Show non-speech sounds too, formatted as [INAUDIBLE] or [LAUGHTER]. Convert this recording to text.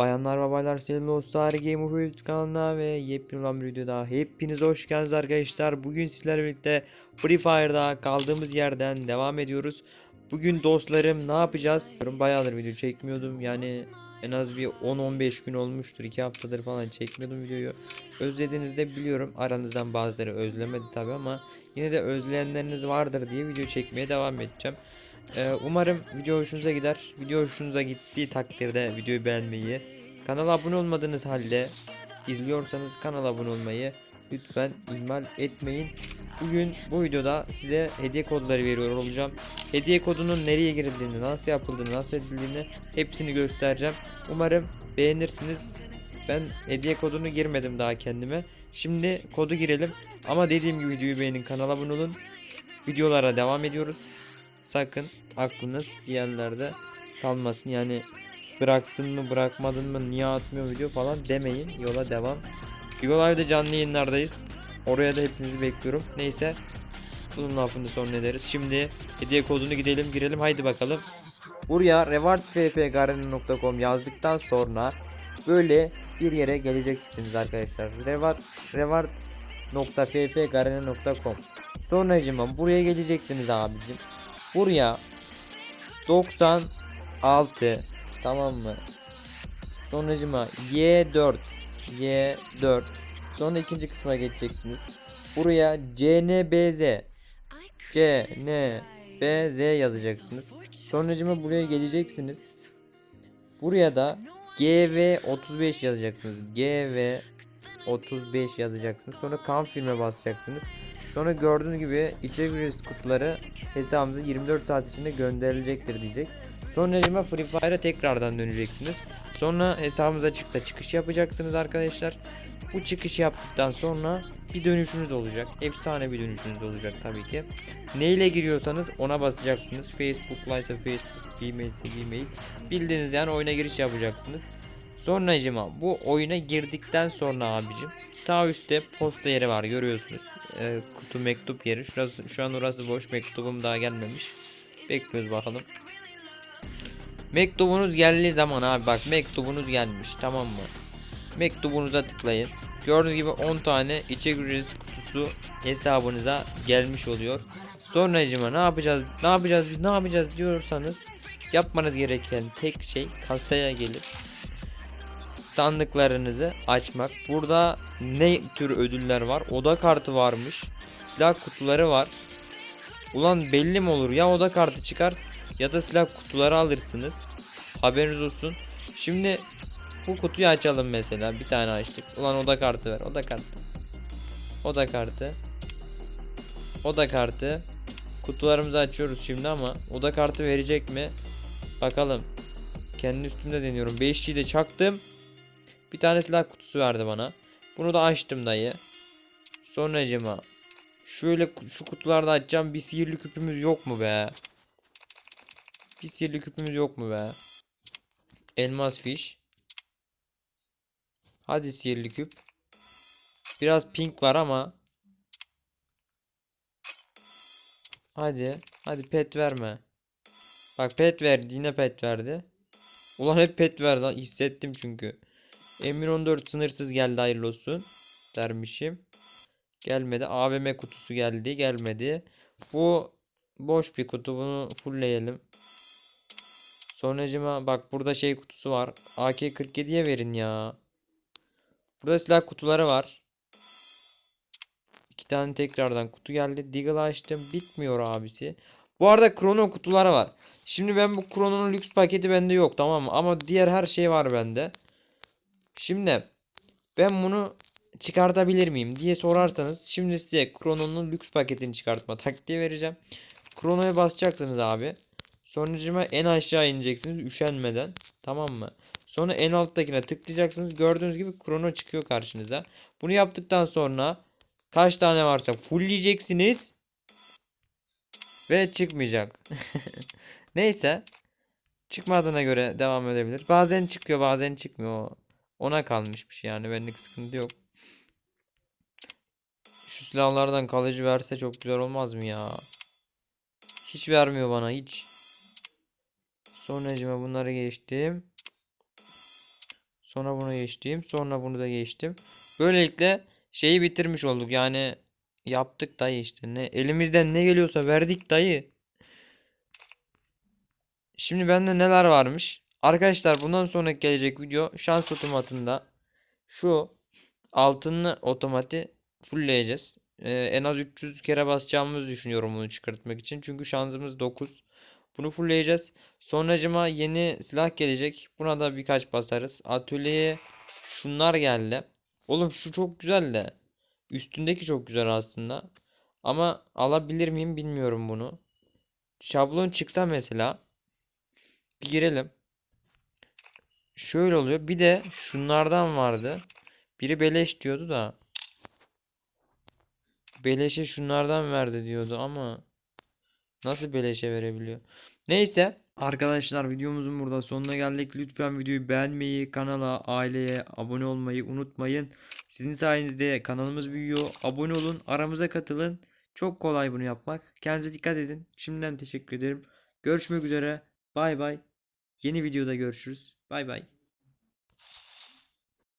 Bayanlar ve baylar sevgili dostlar Game of Thrones kanalına ve yepyeni olan bir videoda hepiniz hoş geldiniz arkadaşlar. Bugün sizlerle birlikte Free Fire'da kaldığımız yerden devam ediyoruz. Bugün dostlarım ne yapacağız? Bayağıdır video çekmiyordum yani en az bir 10-15 gün olmuştur 2 haftadır falan çekmiyordum videoyu. Özlediğinizi de biliyorum aranızdan bazıları özlemedi tabi ama yine de özleyenleriniz vardır diye video çekmeye devam edeceğim. Ee, umarım video hoşunuza gider. Video hoşunuza gittiği takdirde videoyu beğenmeyi, kanala abone olmadığınız halde izliyorsanız kanala abone olmayı lütfen ihmal etmeyin. Bugün bu videoda size hediye kodları veriyor olacağım. Hediye kodunun nereye girildiğini, nasıl yapıldığını, nasıl edildiğini hepsini göstereceğim. Umarım beğenirsiniz. Ben hediye kodunu girmedim daha kendime. Şimdi kodu girelim. Ama dediğim gibi videoyu beğenin, kanala abone olun. Videolara devam ediyoruz. Sakın aklınız bir yerlerde kalmasın. Yani bıraktın mı bırakmadın mı niye atmıyor video falan demeyin. Yola devam. Bigo Live'de canlı yayınlardayız. Oraya da hepinizi bekliyorum. Neyse. Bunun lafını son ederiz. Şimdi hediye kodunu gidelim girelim. Haydi bakalım. Buraya rewardsffgarden.com yazdıktan sonra böyle bir yere geleceksiniz arkadaşlar. Reward reward.ffgarden.com Sonracıma buraya geleceksiniz abicim. Buraya 96 tamam mı? Sonracıma Y4 Y4 Sonra ikinci kısma geçeceksiniz. Buraya CNBZ CNBZ yazacaksınız. Sonracıma buraya geleceksiniz. Buraya da GV35 yazacaksınız. GV35 yazacaksınız. Sonra kan filme basacaksınız. Sonra gördüğünüz gibi içerik ücretsiz kutuları hesabımıza 24 saat içinde gönderilecektir diyecek. Sonra Free Fire'a tekrardan döneceksiniz. Sonra hesabımız açıksa çıkış yapacaksınız arkadaşlar. Bu çıkışı yaptıktan sonra bir dönüşünüz olacak. Efsane bir dönüşünüz olacak tabii ki. Neyle giriyorsanız ona basacaksınız. Facebook Live'sa Facebook, e-mail ise e-mail. Bildiğiniz yani oyuna giriş yapacaksınız. Sonracıma bu oyuna girdikten sonra abicim sağ üstte posta yeri var görüyorsunuz. Ee, kutu mektup yeri. Şurası, şu an orası boş mektubum daha gelmemiş. Bekliyoruz bakalım. Mektubunuz geldiği zaman abi bak mektubunuz gelmiş tamam mı? Mektubunuza tıklayın. Gördüğünüz gibi 10 tane içe ücretsiz kutusu hesabınıza gelmiş oluyor. Sonracıma ne yapacağız? Ne yapacağız biz? Ne yapacağız diyorsanız yapmanız gereken tek şey kasaya gelip sandıklarınızı açmak. Burada ne tür ödüller var? Oda kartı varmış. Silah kutuları var. Ulan belli mi olur? Ya oda kartı çıkar ya da silah kutuları alırsınız. Haberiniz olsun. Şimdi bu kutuyu açalım mesela. Bir tane açtık. Ulan oda kartı ver. Oda kartı. Oda kartı. Oda kartı. Kutularımızı açıyoruz şimdi ama oda kartı verecek mi? Bakalım. Kendi üstümde deniyorum. 5'liyi de çaktım. Bir tane silah kutusu verdi bana. Bunu da açtım dayı. Sonracıma şöyle şu kutularda açacağım. Bir sihirli küpümüz yok mu be? Bir sihirli küpümüz yok mu be? Elmas fiş. Hadi sihirli küp. Biraz pink var ama. Hadi. Hadi pet verme. Bak pet verdi. Yine pet verdi. Ulan hep pet verdi. Hissettim çünkü. Emir 14 sınırsız geldi hayırlı olsun. Dermişim. Gelmedi. AVM kutusu geldi. Gelmedi. Bu boş bir kutu. Bunu fullleyelim. Sonracıma bak burada şey kutusu var. AK-47'ye verin ya. Burada silah kutuları var. İki tane tekrardan kutu geldi. Deagle açtım. Bitmiyor abisi. Bu arada krono kutuları var. Şimdi ben bu krononun lüks paketi bende yok tamam mı? Ama diğer her şey var bende. Şimdi ben bunu çıkartabilir miyim diye sorarsanız şimdi size krononun lüks paketini çıkartma taktiği vereceğim. Kronoya basacaksınız abi. Sonucuma en aşağı ineceksiniz üşenmeden. Tamam mı? Sonra en alttakine tıklayacaksınız. Gördüğünüz gibi krono çıkıyor karşınıza. Bunu yaptıktan sonra kaç tane varsa fullleyeceksiniz. Ve çıkmayacak. [LAUGHS] Neyse. Çıkmadığına göre devam edebilir. Bazen çıkıyor bazen çıkmıyor. Ona kalmış bir şey yani benlik sıkıntı yok. Şu silahlardan kalıcı verse çok güzel olmaz mı ya? Hiç vermiyor bana hiç. Sonracıma bunları geçtim. Sonra bunu geçtim. Sonra bunu da geçtim. Böylelikle şeyi bitirmiş olduk. Yani yaptık dayı işte. Ne elimizden ne geliyorsa verdik dayı. Şimdi bende neler varmış? Arkadaşlar bundan sonraki gelecek video şans otomatında şu altınlı otomati fullleyeceğiz. Ee, en az 300 kere basacağımızı düşünüyorum bunu çıkartmak için. Çünkü şansımız 9. Bunu fullleyeceğiz. Sonracıma yeni silah gelecek. Buna da birkaç basarız. Atölyeye şunlar geldi. Oğlum şu çok güzel de. Üstündeki çok güzel aslında. Ama alabilir miyim bilmiyorum bunu. Şablon çıksa mesela. Bir girelim. Şöyle oluyor. Bir de şunlardan vardı. Biri beleş diyordu da. Beleşe şunlardan verdi diyordu ama nasıl beleşe verebiliyor? Neyse arkadaşlar videomuzun burada sonuna geldik. Lütfen videoyu beğenmeyi, kanala, aileye abone olmayı unutmayın. Sizin sayenizde kanalımız büyüyor. Abone olun, aramıza katılın. Çok kolay bunu yapmak. Kendinize dikkat edin. Şimdiden teşekkür ederim. Görüşmek üzere. Bay bay. Yeni videoda görüşürüz. Bay bay.